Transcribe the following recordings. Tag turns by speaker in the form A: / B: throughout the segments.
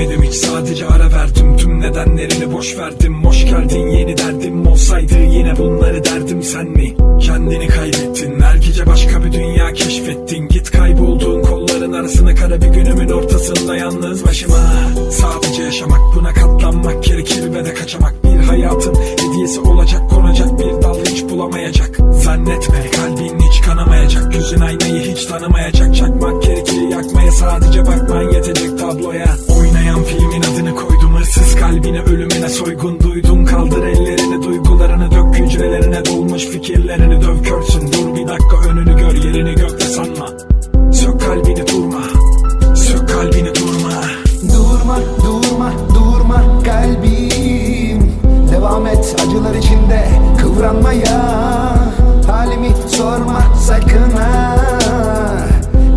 A: gitmedim hiç sadece ara verdim Tüm nedenlerini boş verdim. Hoş geldin yeni derdim olsaydı Yine bunları derdim. Sen mi? Kendini kaybettin? Her gece başka bir dünya keşfettin. Git kaybolduğun kolların arasına Kara bir günümün ortasında yalnız başıma. Sadece yaşamak buna katlanmak gerekir ve de kaçamak Bir hayatın hediyesi olacak konacak bir dal hiç bulamayacak. Zannetme kalbin hiç kanamayacak Yüzün aynayı hiç tanımayacak. Çakmak gerekir yakmaya sadece bakman yetecek tabloya. Oynayan soygun duydun Kaldır ellerini duygularını dök hücrelerine dolmuş fikirlerini döv körsün Dur bir dakika önünü gör yerini gökte sanma. Sök kalbini durma. Sök kalbini durma.
B: Durma, durma, durma kalbim. Devam et acılar içinde kıvranmaya. Halimi sorma sakın ha.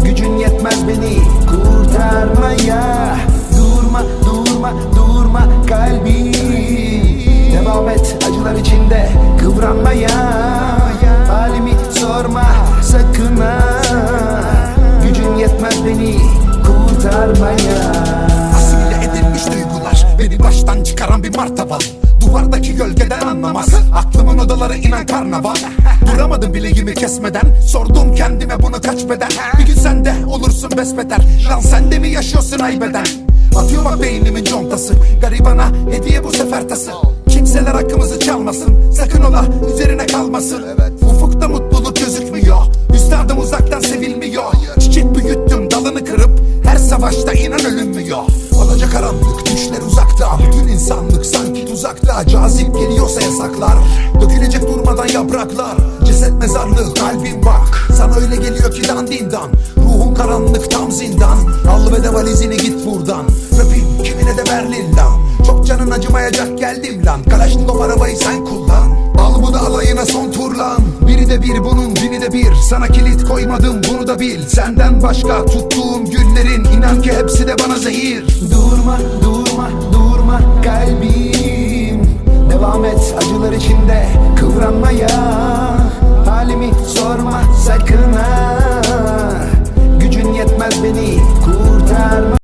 B: Gücün yetmez beni kurtarmaya. Durma, durma, durma kalbim acılar içinde kıvranmaya Halimi sorma sakın ha Gücün yetmez beni kurtarmaya.
C: Asimile edilmiş duygular Beni baştan çıkaran bir martaval Duvardaki gölgeden anlamaz Aklımın odaları inen karnaval Duramadım bileğimi kesmeden Sordum kendime bunu kaç beden. Bir gün sen de olursun besbeter Lan sen de mi yaşıyorsun aybeden Atıyor bak beynimin contası Garibana hediye bu sefer tası çalmasın Sakın ola üzerine kalmasın. Ufukta mutluluk gözükmüyor. Üstadım uzaktan sevilmiyor. Çiçek büyüttüm dalını kırıp Her savaşta inan ölünmüyor. Alacak karanlık düşler uzakta. Bütün insanlık sanki tuzakta. Cazip geliyorsa yasaklar. Dökülecek durmadan yapraklar. Ceset mezarlığı kalbim bak. Sana öyle geliyor ki dandindan. Ruhum karanlık tam zindan. Al ve de valizini git buradan Kalaşnikov arabayı sen kullan. Al bunu alayına son turlan Biri de bir bunun bini de bir. Sana kilit koymadım bunu da bil. Senden başka tuttuğum güllerin inan ki hepsi de bana zehir.
B: Durma durma durma kalbim. Devam et acılar içinde kıvranmaya. Halimi sorma sakın ha.